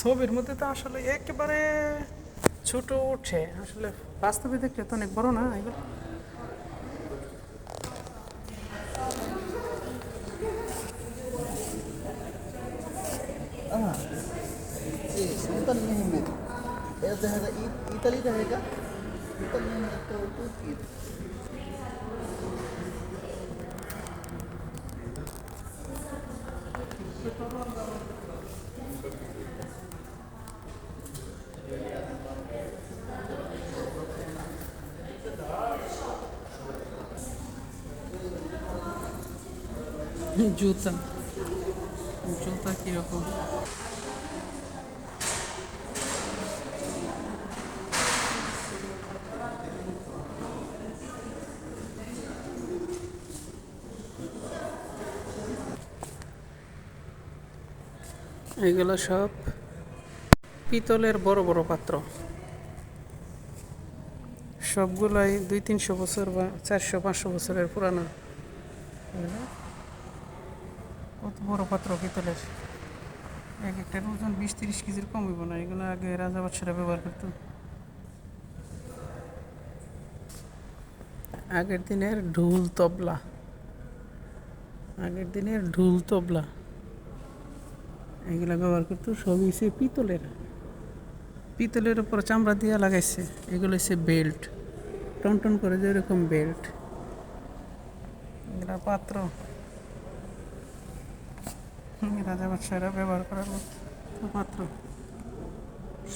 ছবির মধ্যে তো আসলে একেবারে ছোট উঠে আসলে বাস্তবে দেখলে তো অনেক বড় না এগুলো? জুতা। জুতা কীরকম? এগুলো সব পিতলের বড় বড় পাত্র। সবগুলাই দুই তিনশো বছর বা চারশো পাঁচশো বছরের পুরানো এগুলো কত বড় পাত্র পিতলের এক একটার ওজন বিশ তিরিশ কেজির কম হইব না এগুলো আগে রাজা বাদশারা ব্যবহার করতো। আগের দিনের ঢোল তবলা। আগের দিনের ঢোল তবলা। এগুলো ব্যবহার করতো সবই হচ্ছে পিতলের। পিতলের উপর চামড়া দিয়ে লাগাইছে এগুলো হচ্ছে বেল্ট। টন টন করে যে এরকম বেল্ট। এগুলো পাত্র। রাজা বাদশাহরা ব্যবহার করার মতো পাত্র।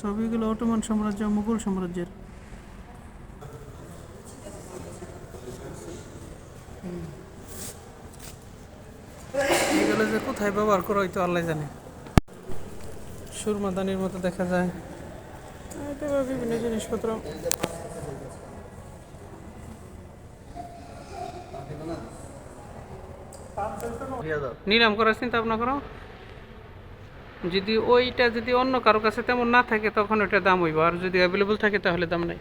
সবইগুলো অটোমান সাম্রাজ্য মুঘল সাম্রাজ্যের। এগুলো যে কোথায় ব্যবহার করা হয়তো আল্লাহ জানে। সুরমাদানির মতো দেখা যায়। এটা বিভিন্ন জিনিসপত্র। নিলাম করার চিন্তা ভাবনা করো। যদি ওইটা যদি অন্য কারও কাছে তেমন না থাকে তখন ওইটা দাম হইব। আর যদি অ্যাভেলেবল থাকে তাহলে দাম নাই।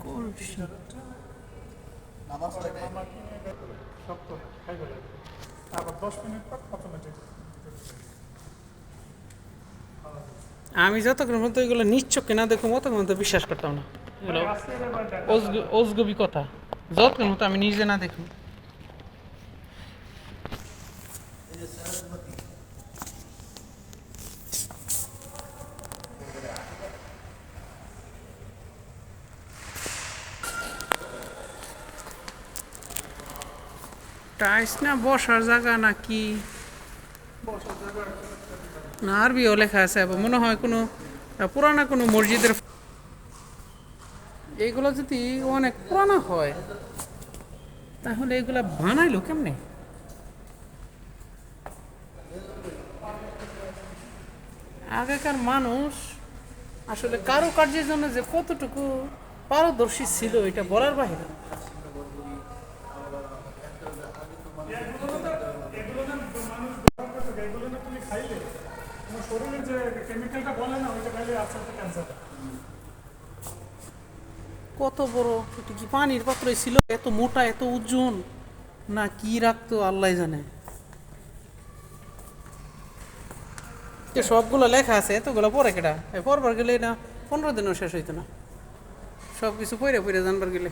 কলসি দশ মিনিট পর অটোমেটিক আমি যতক্ষণ পর্যন্ত এগুলো নিচ্ছক না দেখো ততক্ষণ তো বিশ্বাস করতাম না। অজগ- অজগবি কথা। যতক্ষণ মতো আমি নিজে না দেখি। টাইস না, বসার জায়গা না কি না, আরবিও লেখা আছে মনে হয় কোনো পুরানা কোনো মসজিদের এইগুলো যদি অনেক পুরানো হয়, তাহলে এগুলা বানাইলো কেমনে? আগেকার মানুষ আসলে কারুকার্যের জন্য যে কতটুকু পারদর্শী ছিল, এটা বলার বাহিরে এগুলো না মানুষ ব্যবহার করতে থাকে, এগুলো না তুমি খাইলে তোমার যে কেমিক্যালটা বলে না ওইটা খাইলে আস্তে ক্যান্সার কত বড় এটা কি পানির পাত্রই ছিল? এত মোটা, এত ওজন? না, কি রাখতো আল্লাহ জানে। সবগুলো লেখা আছে, এতগুলো পরে কেটা পরবার গেলে না, পনেরো দিনও শেষ হইতো না। সব কিছু পরে পরে জানবার গেলে।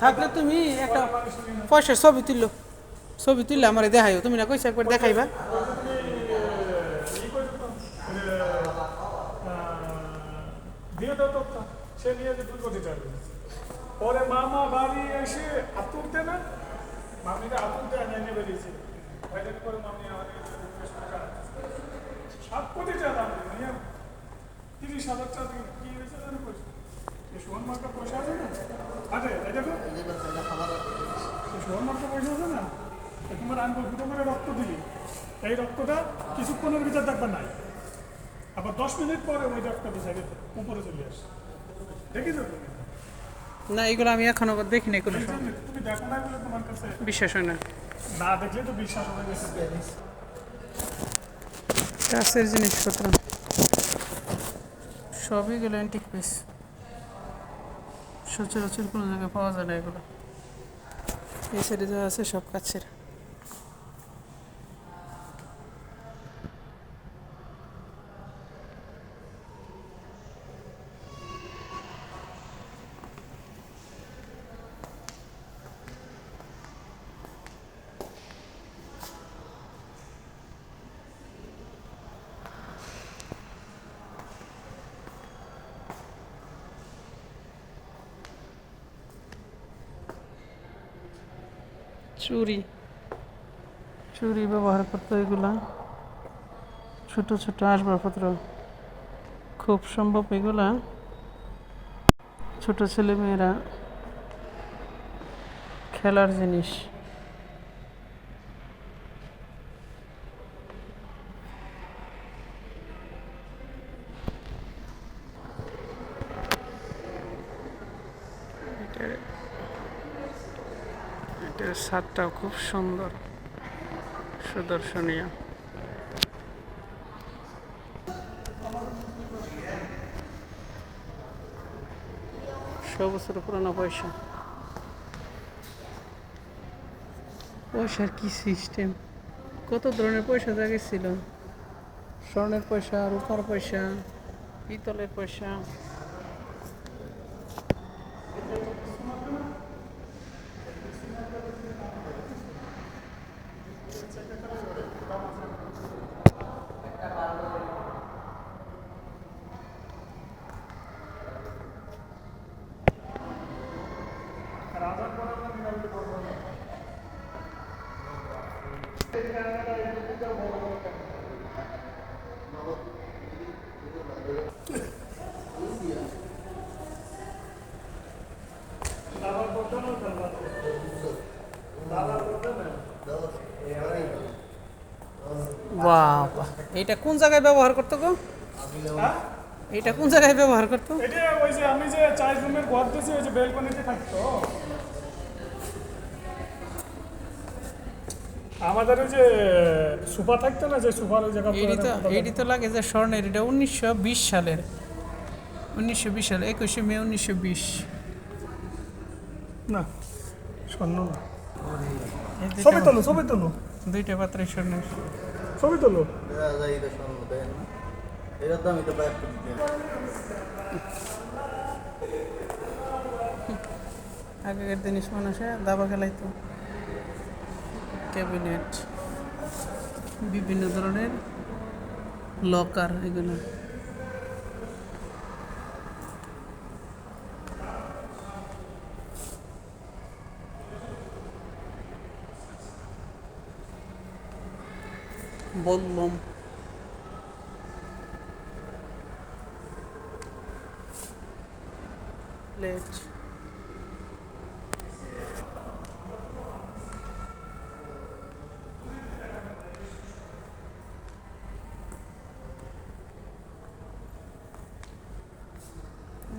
থাকলে তুমি একটা পয়সার ছবি তুললো। ছবি তুললে আমার দেখাইও, তুমি না কইছো একবার দেখাইবা? সে পরে মামা এসে না? মামি সাত কোটি টাকা নিয়ে তিরিশ হাজার টাকা দিয়ে কি হয়েছে জানো পয়সা এই সোহন মার্কা পয়সা আছে না আছে এটা তো এই যে বাচ্চাটা খাবার এই সোহন মার্কা পয়সা আছে না এ তোমার আঙ্গুল ফুটো করে রক্ত দিলি। এই রক্তটা কিছুক্ষণের ভিতর দেখবে নাই। আবার দশ মিনিট পরে ওই রক্তটা সাইডে উপরে চলে আসে। তুমি। না এগুলো আমি এখনও দেখি নাই কোনো তুমি দেখো না বলে তোমার কাছে। বিশ্বাস হয় না। না দেখলে তো বিশ্বাস হবে কাছের জিনিসপত্র। সবই গেলো অ্যান্টিক পিস সচরাচর কোনো জায়গায় পাওয়া যায় না এগুলো। এই সাইডে যা আছে সব কাছের। চুরি। চুরি ব্যবহার করতো এগুলা। ছোট ছোট আসবাবপত্র। খুব সম্ভব এগুলা। ছোট ছেলে মেয়েরা খেলার জিনিস এটার এটার স্বাদটাও খুব সুন্দর। সুদর্শনীয়। বছর পুরানো পয়সা। পয়সার কি সিস্টেম কত ধরনের পয়সা জায়গা ছিল? স্বর্ণের পয়সা, রূপার পয়সা, পিতলের পয়সা। বাবা এটা কোন জায়গায় ব্যবহার করতো গো? এটা কোন জায়গায় ব্যবহার করতো? ওই যে আমি যে চার রুমের ঘর দিয়েছি ওই যে বেলকনিতে থাকতো। আমাদের ওই যে সুপা থাকতো না যে সুপার ওই জায়গা এইটি তো এইটি তো লাগে যে স্বর্ণের এটা উনিশশো বিশ সালের। উনিশশো বিশ সালে একুশে মে উনিশশো বিশ। না স্বর্ণ না। দুইটা- তোলো ছবি তোলো। দুইটা পাত্রে স্বর্ণের ছবি তোলো। এটা আগেকার জিনিস মানুষে দাবা খেলাইতো। ক্যাবিনেট। বিভিন্ন ধরনের লকার এগুলো। বললাম প্লেট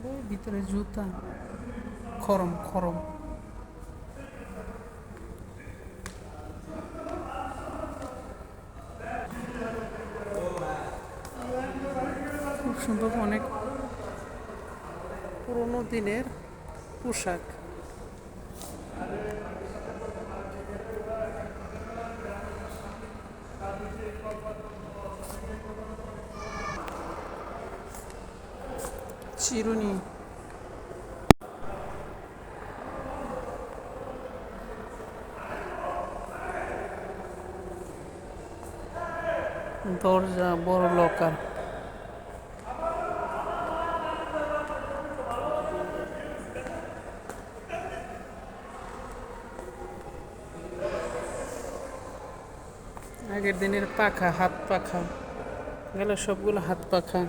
ওই ভিতরে জুতা। খরম খরম। খুব সুন্দর অনেক পুরোনো দিনের পোশাক। চিরুনি। দরজা বড় লকার আগের দিনের পাখা, হাত পাখা, গেল সবগুলো হাত পাখা।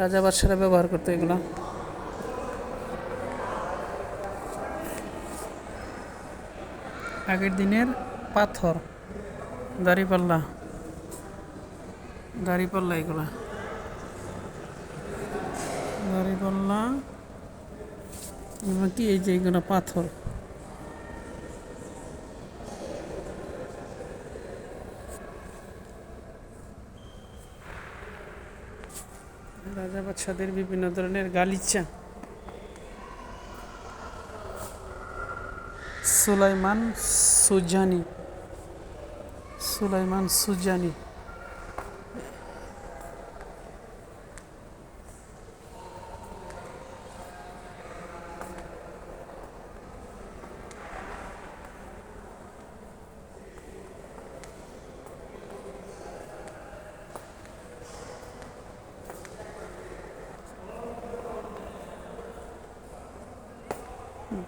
রাজা বাদশারা ব্যবহার করতো এগুলো। আগের দিনের পাথর দাড়িপাল্লা দাড়িপাল্লা এগুলা। দাড়িপাল্লা এগুলো কি এই যে এগুলো পাথর? রাজা বাচ্চাদের বিভিন্ন ধরনের গালিচা। সুলাইমান সুজানি। সুলাইমান সুজানি।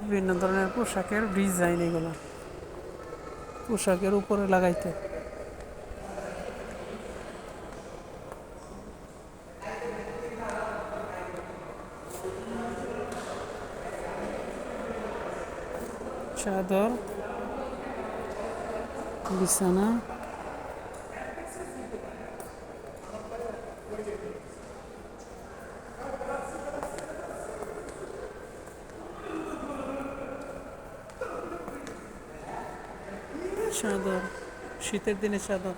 বিভিন্ন ধরনের পোশাকের ডিজাইন এগুলো। পোশাকের উপরে লাগাইতে। চাদর বিছানা। চাদর শীতের দিনে চাদর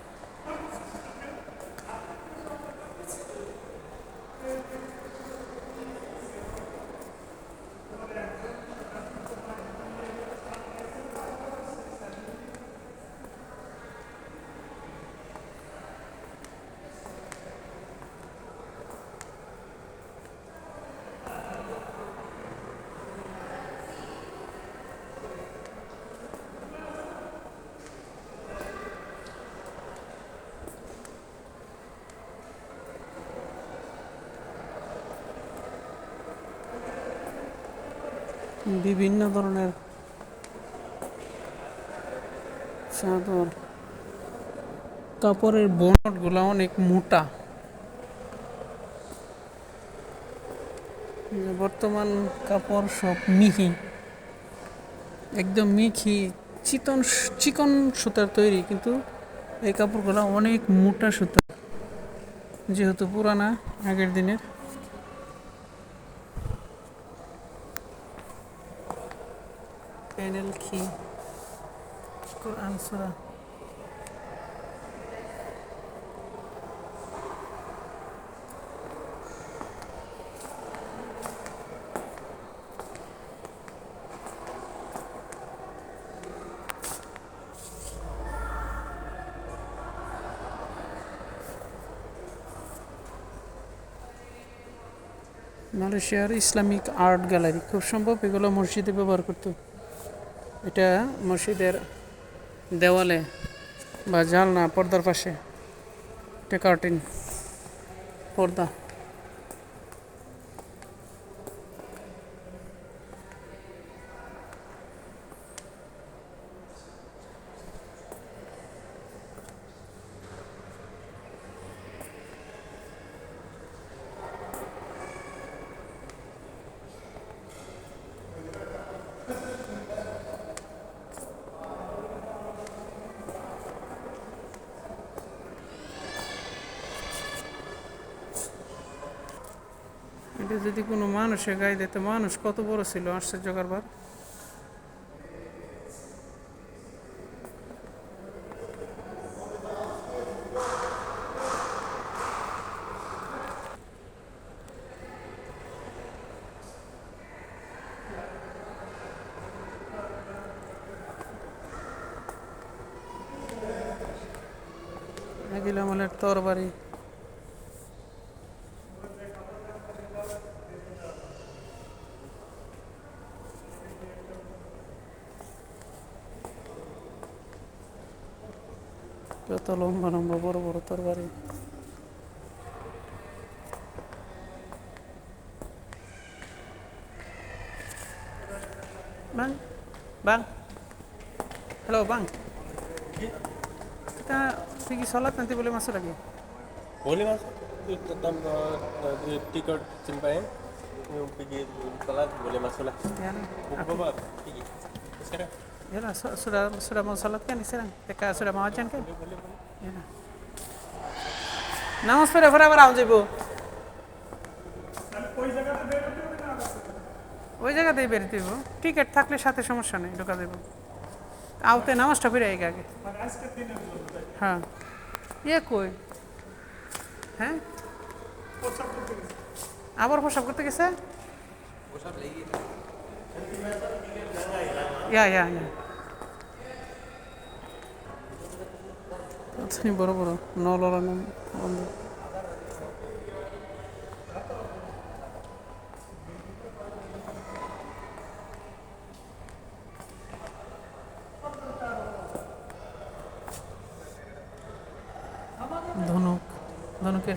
বিভিন্ন ধরনের চাদর, কাপড়ের বনটগুলো অনেক মোটা। বর্তমান কাপড় সব মিহি, একদম মিহি চিকন চিকন সুতার তৈরি, কিন্তু এই কাপড়গুলো অনেক মোটা সুতা। যেহেতু পুরানা, আগের দিনের প্যানেল কি কোরআন মালয়েশিয়ার ইসলামিক আর্ট গ্যালারি। খুব সম্ভব এগুলো মসজিদে ব্যবহার করতো। এটা মসজিদের দেওয়ালে বা জালনা পর্দার পাশে এটা কার্টেন পর্দা। এটা যদি কোনো মানুষের গায়ে দিত মানুষ কত বড় ছিল আশ্চর্য কারবার। তরবারি। Bang, bang, halo bang, kita pergi sholat nanti boleh masuk lagi? Boleh masuk, tetap eh, tiket sampai pergi sholat boleh masuk lah. Ya, nah. bapak pergi. Sekarang. Ya nah, sudah sudah mau sholat kan sekarang? TK sudah mau ajan kan? Boleh boleh. Ya. Nah. নামাজ পড়ে ফেরা আবার আম যাইব ওই জায়গাতেই বেরোতে হইব। Ticket থাকলে সাথে সমস্যা নেই ঢোকা দেব আওতে নামাজটা ফিরে আগে আগে। হ্যাঁ। ইয়ে কই? হ্যাঁ? আবার প্রসাব করতে গেছে। ইয়া ইয়া ইয়া। আচ্ছা বড় বড়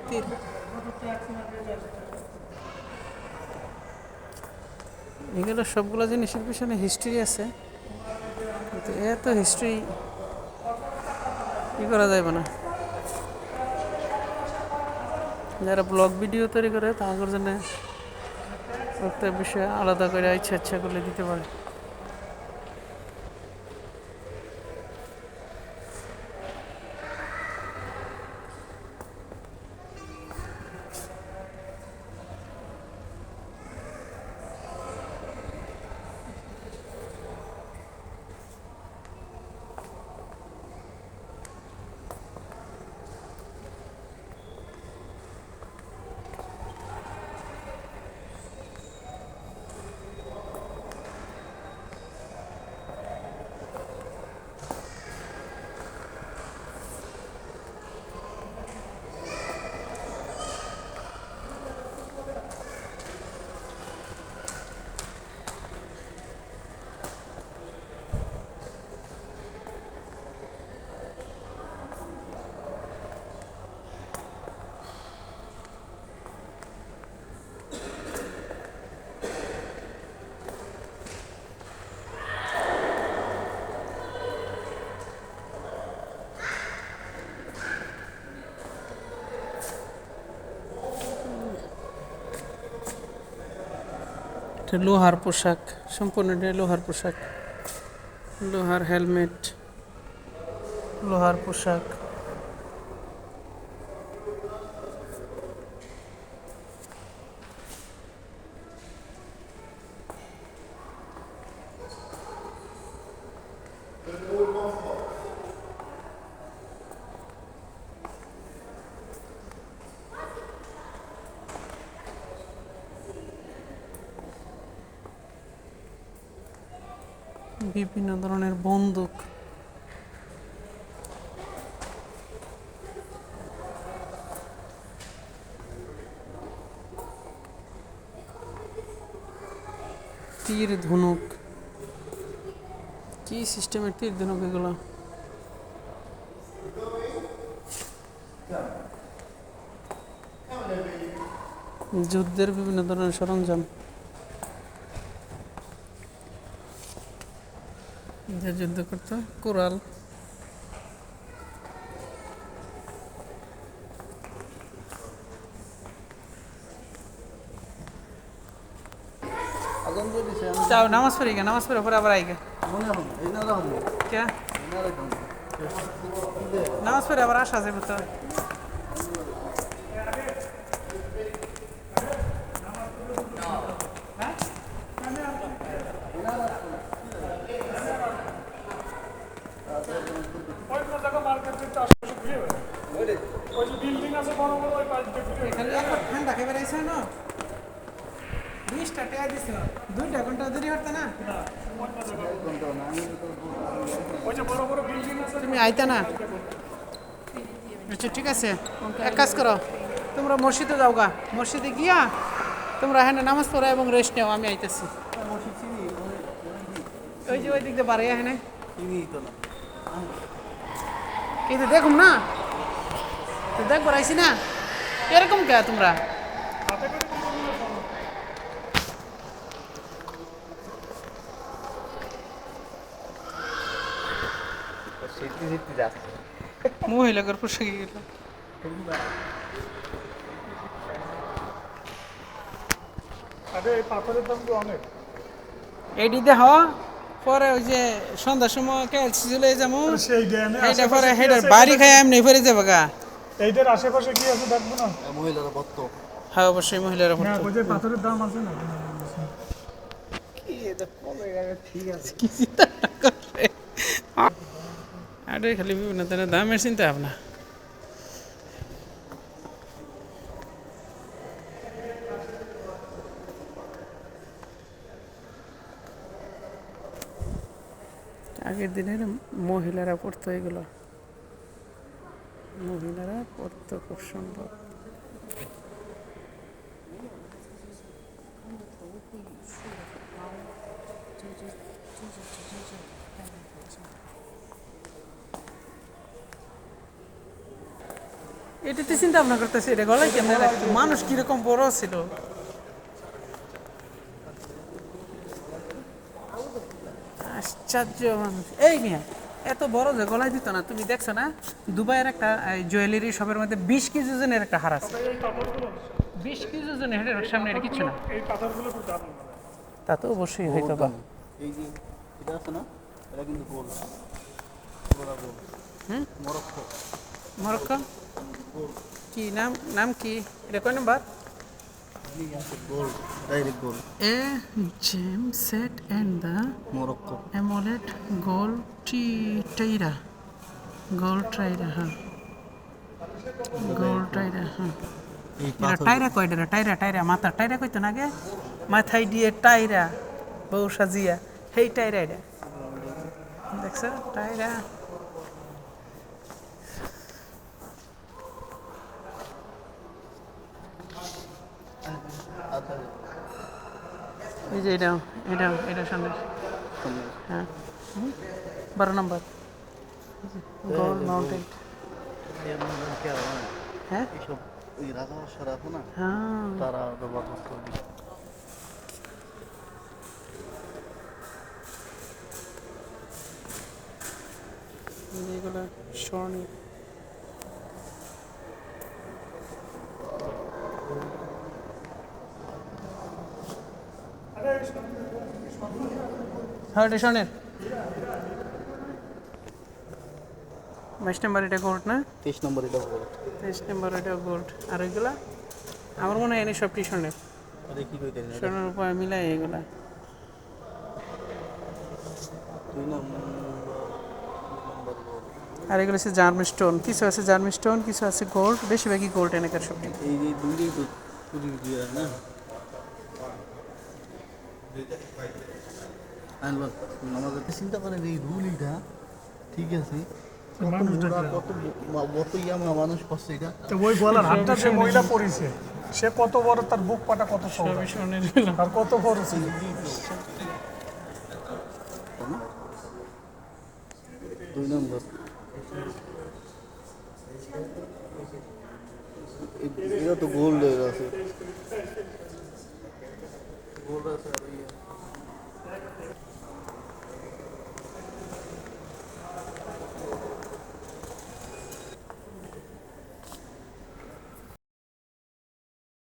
তীর এগুলো সবগুলো জিনিসের পিছনে হিস্ট্রি আছে। এত হিস্ট্রি ই করা যাবে না যারা ব্লগ ভিডিও তৈরি করে তাহলে জন্য প্রত্যেক বিষয়ে আলাদা করে ইচ্ছা ইচ্ছা করলে দিতে পারে। এটা লোহার পোশাক সম্পূর্ণ এটা লোহার পোশাক লোহার হেলমেট লোহার পোশাক বিভিন্ন ধরনের বন্দুক। তীর ধনুক। কি সিস্টেমের তীর ধনুক এগুলো? যুদ্ধের বিভিন্ন ধরনের সরঞ্জাম। যুদ্ধ করতো কোরাল যাও নামাজ পড়ি গে নামাজ পড়ে পরে আবার আইগে কে? নামাজ পড়ে আবার আসা যাবে তো ওই কোনো জায়গা মার্কেটের চারপাশে ঘুরে বেড়ায়। ওই যে বিল্ডিং আছে বড় বড় ওই পাশ দিয়ে ঘুরে এখানে একবার ঠান্ডা খেয়ে বেড়াইছে না বিশটা টাকা দিছ দুইটা ঘণ্টা দেরি হতো না ঘণ্টা না আমি তো ওই যে বড় বড় বিল্ডিং আছে তুমি আইতা না আচ্ছা ঠিক আছে এক কাজ করো তোমরা মসজিদে যাও গা মসজিদে গিয়া তোমরা এখানে নামাজ পড়ো এবং রেস্ট নেও আমি আইতেছি ওই যে ওই দিক দিয়ে বাড়ি এখানে চিনি তো না কিন্তু দেখুম না তো দেখবার আইসি না এরকম কে তোমরা যাচ্ছে মহিলাদের পোশাকে গেল এডি দেহ পরে ওই যে সন্ধ্যার সময় ক্যালসি চলে যাব পরে হেডার বাড়ি খাই এমনি ফেরে যাবে গা এইটার আশেপাশে কি আছে দেখব না? মহিলারা বত্ত হ্যাঁ অবশ্যই মহিলারা না পড়তো ওই যে পাথরের দাম আছে না? কি চিন্তা করে? আরে খালি বিভিন্ন ধরনের দামের চিন্তা ভাবনা। আগের দিনের মহিলারা পড়তো এগুলো। মহিলারা পড়তো খুব এটাতে চিন্তা ভাবনা করতেছি, এটা গলায় কেমন মানুষ কীরকম বড় ছিল? আশ্চর্য মানুষ। এই মিয়া। এত বড় যে গলায় দিত না তুমি দেখছ না? দুবাইয়ের একটা জুয়েলারি শপের মধ্যে বিশ কেজি ওজনের একটা হার আছে। বিশ কেজি ওজনের হেডের সামনে এটা কিচ্ছু না। এই পাথরগুলো খুব দাম তা তো অবশ্যই হয়তো বা এই যে এটা আছে না এটা কিন্তু গোল। হুম? মরক্কো। মরক্কো? কি নাম নাম কি? এটা কয় নাম্বার এই আছে গোল ডাইরেক্ট গোল এ জেম সেট অ্যান্ড দ্য মরক্কো অ্যামোলেট গোল টি টাইরা গোল টাইরা হ্যাঁ গোল টাইরা হ্যাঁ এটা টাইরা কয়টা রে? টাইরা টাইরা মাথা টাইরা কইতো না আগে মাথায় দিয়ে টাইরা বউ সাজিয়া হেই টাইরা এটা দেখছ টাইরা এই যে এটা এটা এটা সামনে হ্যাঁ। বারো নম্বর। গোল মাউন্টেন এর মধ্যে কি হ্যাঁ? এইসব ওই রাজা বাদশারা না? হ্যাঁ। তারা ব্যবহার করতো এগুলো স্বর্ণের হ্যাঁ এটা স্বর্ণের বাইশ নাম্বার এটা গোল্ড না? তেইশ নম্বর এটা বলো তেইশ নাম্বার এটা গোল্ড আর ওইগুলা? আমার মনে হয় এনে সবটি স্বর্ণের। আরে কি কইতে স্বর্ণের উপর মিলাই এগুলা। আর এগুলো হচ্ছে জার্মি স্টোন। কিছু আছে জার্মি স্টোন কিছু আছে গোল্ড বেশিরভাগই গোল্ড এনেকার সবটি। এই চুরি দিয়ে না? আমাদের চিন্তা করেন এই রুল এটা ঠিক আছে? মানুষ করছে এটা? ওই গলার হাতটা যে মহিলা পরিছে সে কত বড় তার বুক পাটা কত আর কত বড় ছিল দুই নম্বর। এটা তো গোল্ড আছে গোল্ড আছে।